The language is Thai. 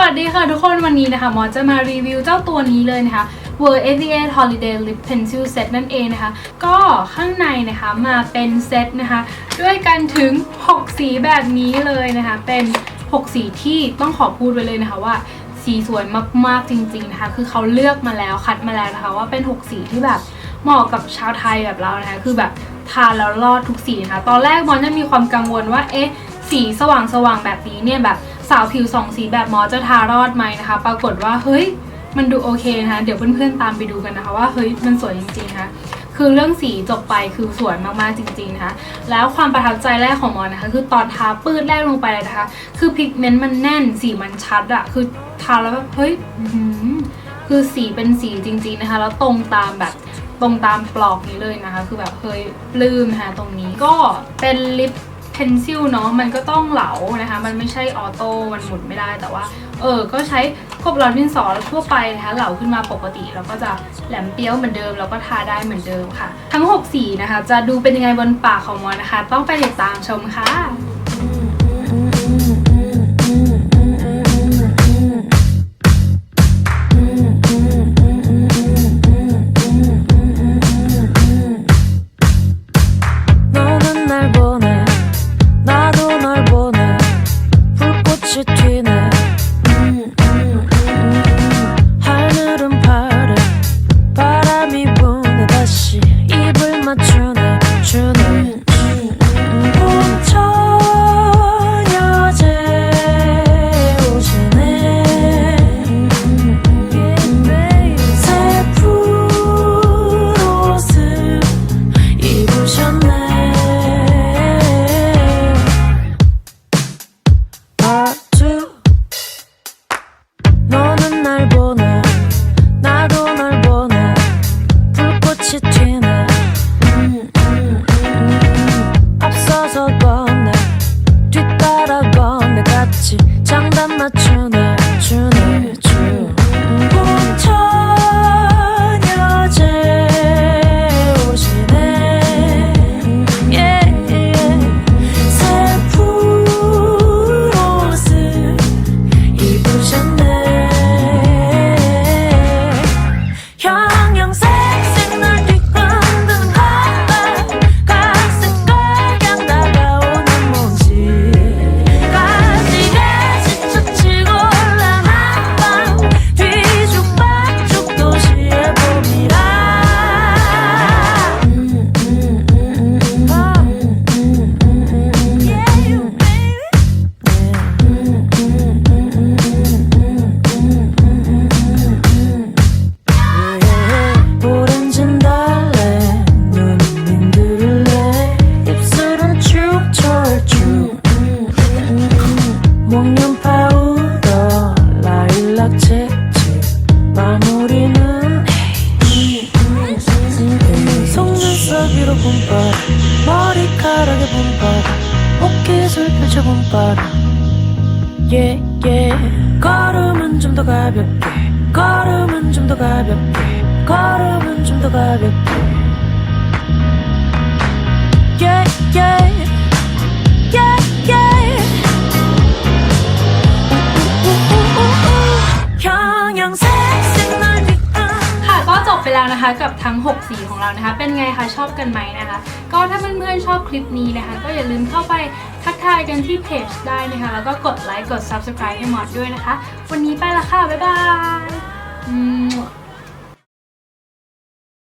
วัสดีค่ะทุกคนวันนี้นะคะหมอจะมารีวิวเจ้าตัวนี้เลยนะคะ w o r 88 Holiday Lip Pencil Set นั่นเองนะคะ ก็ข้างในนะคะมาเป็นเซตนะคะ ด้วยกันถึง 6 สีแบบนี้เลยนะคะ เป็น 6 สีที่ต้องขอพูดไว้เลยนะคะว่าสีสวยมากๆจริงๆนะคะ คือเขาเลือกมาแล้วคัดมาแล้วนะคะ ว่าเป็น 6 สีที่แบบเหมาะกับชาวไทยแบบเรานะคะ คือแบบทานแล้วรอดทุกสีนะคะ ตอนแรกมอนจะมีความกังวลว่าเอ๊ะ สีสว่างๆแบบนี้เนี่ยแบบสาวผิวสองสีแบบมอจะทารอดไหมนะคะ ปรากฏว่าเฮ้ยมันดูโอเคนะคะเดี๋ยวเพื่อนๆตามไปดูกันนะคะว่าเฮ้ยมันสวยจริงๆนะคะคือเรื่องสีจบไปคือสวยมากๆจริงๆนะคะ แล้วความประทับใจแรกของมอนะคะ คือตอนทาปื้ดแรกลงไปเลยนะคะ คือพิกเมนต์มันแน่นสีมันชัดอะคือทาแล้วแบบเฮ้ยคือสีเป็นสีจริง ๆนะคะ แล้วตรงตามแบบตรงตามปลอกนี้เลยนะคะ คือแบบเฮ้ยปลื้มนะคะตรงนี้ก็เป็นลิป เพนซิลเนาะมันก็ต้องเหลานะคะ มันไม่ใช่ออโต้มันหมุนไม่ได้แต่ว่า เออ ก็ใช้ควบเหลาดินสอทั่วไปนะคะเหลาขึ้นมาปกติ แล้วก็จะแหลมเปี้ยวเหมือนเดิม แล้วก็ทาได้เหมือนเดิมค่ะ ทั้ง 6 สีนะคะ จะดูเป็นยังไงบนปากของมอนนะคะ ต้องไปติดตามชมค่ะ 마무리는 속눈썹 위로 봄바람 머리카락에 봄바람 어깨에서 펼쳐 봄바람 yeah. 걸음은 좀 더 가볍게 걸음은 좀 더 가볍게 걸음은 좀 더 가볍게 yeah, yeah. yeah, นะคะกับทั้ง 6 สีของเรานะคะ เป็นไงคะชอบกันไหมนะคะ ก็ถ้าเพื่อนๆชอบคลิปนี้นะคะ ก็อย่าลืมเข้าไปทักทายกันที่เพจได้นะคะ แล้วก็กดไลค์กด subscribe ให้หมอดด้วยนะคะ วันนี้ไปละค่ะ บ๊ายบายอืม